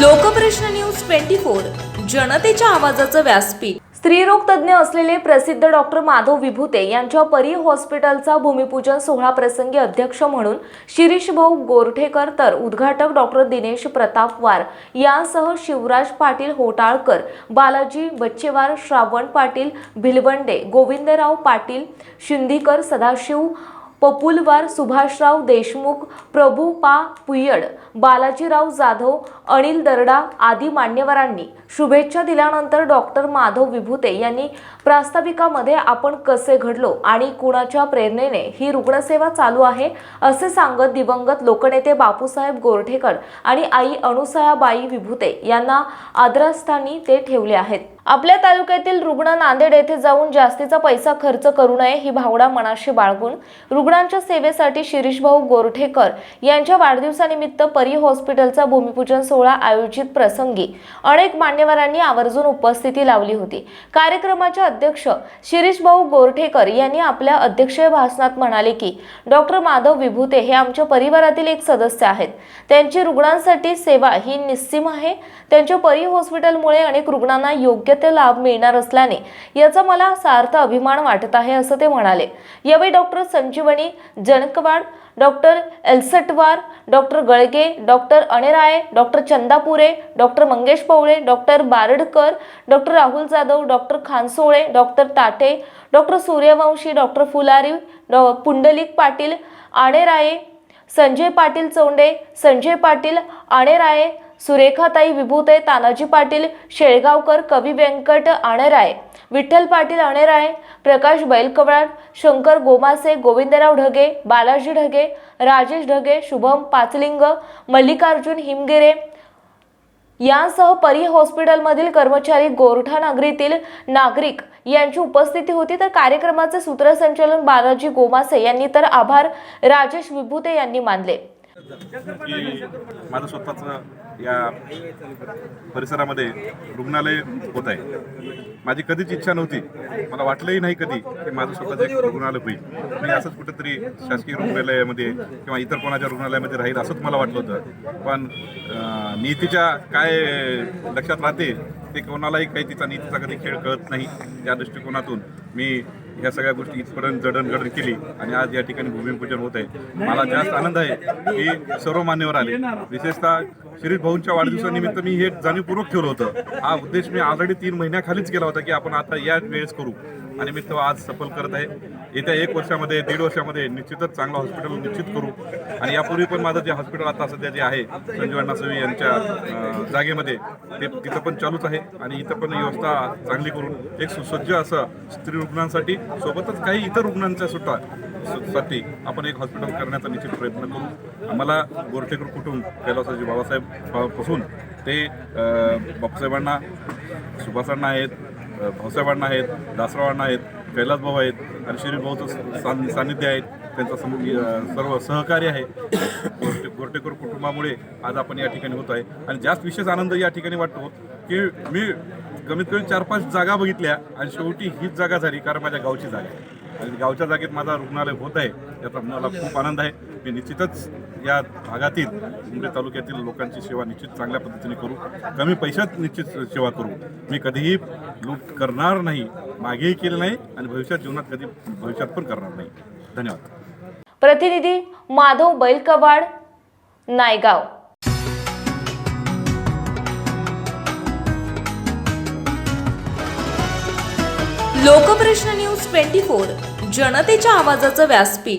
Lokprashna news twenty four जनतेच्या आवाजाचं व्यासपीठ. स्त्रीरोग तज्ज्ञ असलेले प्रसिद्ध डॉक्टर माधव विभूते यांच्या परी हॉस्पिटलचा भूमिपूजन सोहळा प्रसंगी अध्यक्ष म्हणून शिरीष भाऊ गोरठेकर तर उद्घाटक डॉक्टर दिनेश प्रताप वार यांसह शिवराज पाटील होटाळकर बालाजी बच्चेवार श्रावण पाटील भिलवंडे गोविंदराव पाटील शिंदीकर सदाशिव पपुलवार सुभाषराव देशमुख प्रभू पा. पुयड बालाजीराव जाधव अनिल दरडा आदी मान्यवरांनी शुभेच्छा दिल्यानंतर डॉक्टर माधव विभूते यांनी प्रास्ताविकामध्ये आपण कसे घडलो आणि कुणाच्या प्रेरणेने ही रुग्णसेवा चालू आहे असे सांगत दिवंगत लोकनेते बापूसाहेब गोरठेकर आणि आई अणुसायाबाई विभूते यांना आदरस्थानी ते ठेवले आहेत. आपल्या तालुक्यातील रुग्ण नांदेड येथे जाऊन जास्तीचा पैसा खर्च करू नये ही भावना मनाशी बाळगून रुग्णांच्या सेवेसाठी शिरीषभाऊ गोरठेकर यांच्या वाढदिवसानिमित्त परी हॉस्पिटलचा भूमिपूजन सोहळा आयोजित प्रसंगी अनेक मान्यवरांनी आवर्जून उपस्थिती लावली होती. कार्यक्रमाचे अध्यक्ष शिरीषभाऊ गोरठेकर यांनी आपल्या अध्यक्षीय भाषणात म्हणाले की डॉक्टर माधव विभूते हे आमच्या परिवारातील एक सदस्य आहेत. त्यांची रुग्णांसाठी सेवा ही निस्सीम आहे. त्यांच्या परी हॉस्पिटलमुळे अनेक रुग्णांना योग्य ते लाभ मिळणार असल्याने याचा मला सार्थ अभिमान वाटत आहे असं ते म्हणाले. यावेळी doctor Sanjivani Jankawad doctor Elsatwar doctor Galge doctor Anerale doctor Chandapure doctor Mangesh Pawale doctor Baradkar doctor Rahul Jadhav doctor Khansole doctor Tate doctor Suryawanshi doctor Phulari डॉ पुंडलिक पाटील आणेराळे संजय पाटील चौंडे संजय पाटील आणेराळे सुरेखाताई विभूते तानाजी पाटील शेळगावकर कवी व्यंकट आणेराय विठ्ठल पाटील अणेराय प्रकाश बैलकवडाट शंकर गोमासे गोविंदराव ढगे बालाजी ढगे राजेश ढगे शुभम पाचलिंग मल्लिकार्जुन हिमगिरे. यांसह परी हॉस्पिटलमधील कर्मचारी गोरठा नगरीतील नागरिक यांची उपस्थिती होती. तर कार्यक्रमाचे सूत्रसंचालन बालाजी गोमासे यांनी. तर आभार राजेश विभूते यांनी मानले. माझं स्वतःचं या परिसरामध्ये रुग्णालय होत आहे. माझी कधीच इच्छा नव्हती. मला वाटलंही नाही कधी की माझं स्वतःचं एक रुग्णालय होईल. मी असंच कुठेतरी शासकीय रुग्णालयामध्ये किंवा इतर कोणाच्या रुग्णालयामध्ये राहील असंच मला वाटलं होतं. पण नीतीच्या काय लक्षात राहते ते कोणालाही काही तिचा नीतीचा कधी खेळ कळत नाही. त्या दृष्टिकोनातून मी या सगळ्या गोष्टी इथपर्यंत जडणघडण केली आणि आज या ठिकाणी भूमिपूजन होत आहे मला जास्त आनंद आहे की सर्व मान्यवर आले. विशेषतः शिरीष भाऊंच्या वाढदिवसानिमित्त मी हे जाणीवपूर्वक ठेवलं होतं. हा उद्देश मी ऑलरेडी तीन महिन्याखालीच केला होता की आपण आता या वेळेस करू. आणि मी तो आज सफल करत आहे. येत्या एक वर्षामध्ये दीड वर्षामध्ये निश्चितच चांगलं हॉस्पिटल निश्चित करू. आणि यापूर्वी पण माझं जे हॉस्पिटल आता सध्या जे आहे संजीव अण्णासवी यांच्या जागेमध्ये ते तिथं पण चालूच आहे. आणि इथं पण व्यवस्था चांगली करून एक सुसज्ज असं स्त्री रुग्णांसाठी सोबतच काही इतर रुग्णांच्या सुद्धा साठी आपण एक हॉस्पिटल करण्याचा निश्चित प्रयत्न करू. आम्हाला गोरटेकर कुटुंब कैलासाजी बाबासाहेबपासून ते बाबासाहेबांना सुभाषांना आहेत भाऊसाहेबांना आहेत दासरावांना आहेत कैलास भाऊ आहेत आणि श्री भाऊचं सान सान्निध्य आहेत. त्यांचा सम सर्व सहकार्य आहे. गोरटे गोरटेकर कुटुंबामुळे आज आपण या ठिकाणी होत आहे. आणि जास्त विशेष आनंद या ठिकाणी वाटतो की मी कमीत कमी चार पाच जागा बघितल्या आणि शेवटी हीच जागा झाली कारण माझ्या गावची जागा आहे. आणि गावच्या जागेत माझा रुग्णालय होत आहे याचा मला खूप आनंद आहे. मी निश्चितच या भागातील उमरे तालुक्यातील लोकांची सेवा निश्चित चांगल्या पद्धतीने करू. कमी पैशात निश्चित सेवा करू. मी कधीही लूट करणार नाही मागेही केलं नाही आणि भविष्यात जीवनात कधी भविष्यात पण करणार नाही. धन्यवाद. प्रतिनिधी Madhav Bailkawad Naigaon. Lokprashna news twenty four जनतेच्या आवाजाचं व्यासपीठ.